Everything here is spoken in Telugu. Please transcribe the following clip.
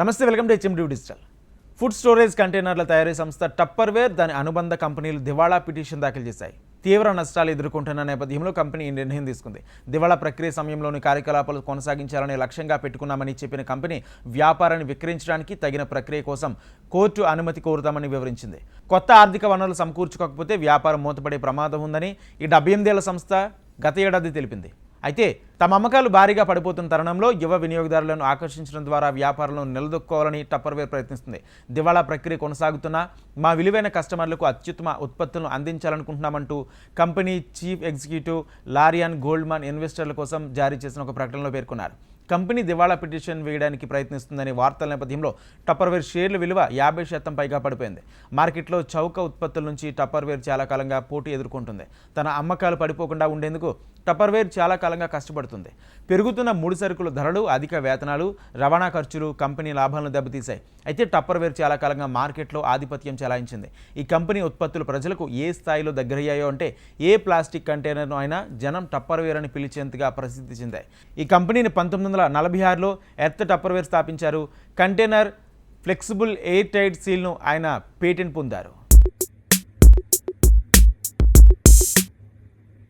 నమస్తే welcome to HMD digital. Food storage కంటైనర్ల తయారీ సంస్థ టప్పర్వేర్ దాని అనుబంధ కంపెనీలు దివాళా పిటిషన్ దాఖలు చేశాయి. తీవ్ర నష్టాలు ఎదుర్కొంటున్న నేపథ్యంలో కంపెనీ ఈ నిర్ణయం తీసుకుంది. దివాళా ప్రక్రియ సమయంలోని కార్యకలాపాలు కొనసాగించాలని లక్ష్యంగా పెట్టుకున్నామని చెప్పిన కంపెనీ వ్యాపారాన్ని విక్రయించడానికి తగిన ప్రక్రియ కోసం కోర్టు అనుమతి కోరుతామని వివరించింది. కొత్త ఆర్థిక వనరులు సమకూర్చుకోకపోతే వ్యాపారం మూతపడే ప్రమాదం ఉందని ఈ డెబ్బై ఎనిమిదేళ్ళ సంస్థ గత ఏడాది తెలిపింది. అయితే తమ అమ్మకాలు భారీగా పడిపోతున్న తరుణంలో యువ వినియోగదారులను ఆకర్షించడం ద్వారా వ్యాపారాలను నిలదొక్కోవాలని టప్పర్వేర్ ప్రయత్నిస్తుంది. దివాళా ప్రక్రియ కొనసాగుతున్నా మా విలువైన కస్టమర్లకు అత్యుత్తమ ఉత్పత్తులను అందించాలనుకుంటున్నామంటూ company chief executive Laurie Ann Goldman ఇన్వెస్టర్ల కోసం జారీ చేసిన ఒక ప్రకటనలో పేర్కొన్నారు. కంపెనీ దివాళా పిటిషన్ వేయడానికి ప్రయత్నిస్తుందనే వార్తల నేపథ్యంలో టప్పర్వేర్ షేర్ల విలువ యాభై శాతం పైగా పడిపోయింది. మార్కెట్లో చౌక ఉత్పత్తుల నుంచి టప్పర్వేర్ చాలా కాలంగా పోటీ ఎదుర్కొంటుంది. తన అమ్మకాలు పడిపోకుండా ఉండేందుకు టప్పర్వేర్ చాలా కాలంగా కష్టపడుతుంది. పెరుగుతున్న ముడి సరుకుల ధరలు అధిక వేతనాలు రవాణా ఖర్చులు కంపెనీ లాభాలను దెబ్బతీశాయి. అయితే టప్పర్వేర్ చాలా కాలంగా మార్కెట్లో ఆధిపత్యం చెలాయించింది. ఈ కంపెనీ ఉత్పత్తులు ప్రజలకు ఏ స్థాయిలో దగ్గరయ్యాయో అంటే ఏ ప్లాస్టిక్ కంటైనర్ను అయినా జనం టప్పర్వేర్ అని పిలిచేంతగా ప్రసిద్ధి చెందాయి. ఈ కంపెనీని పంతొమ్మిది వందల నలభై ఆరులో ఎర్త్ టప్పర్వేర్ స్థాపించారు. కంటైనర్ ఫ్లెక్సిబుల్ ఎయిర్ టైట్ సీల్ను ఆయన పేటెంట్ పొందారు.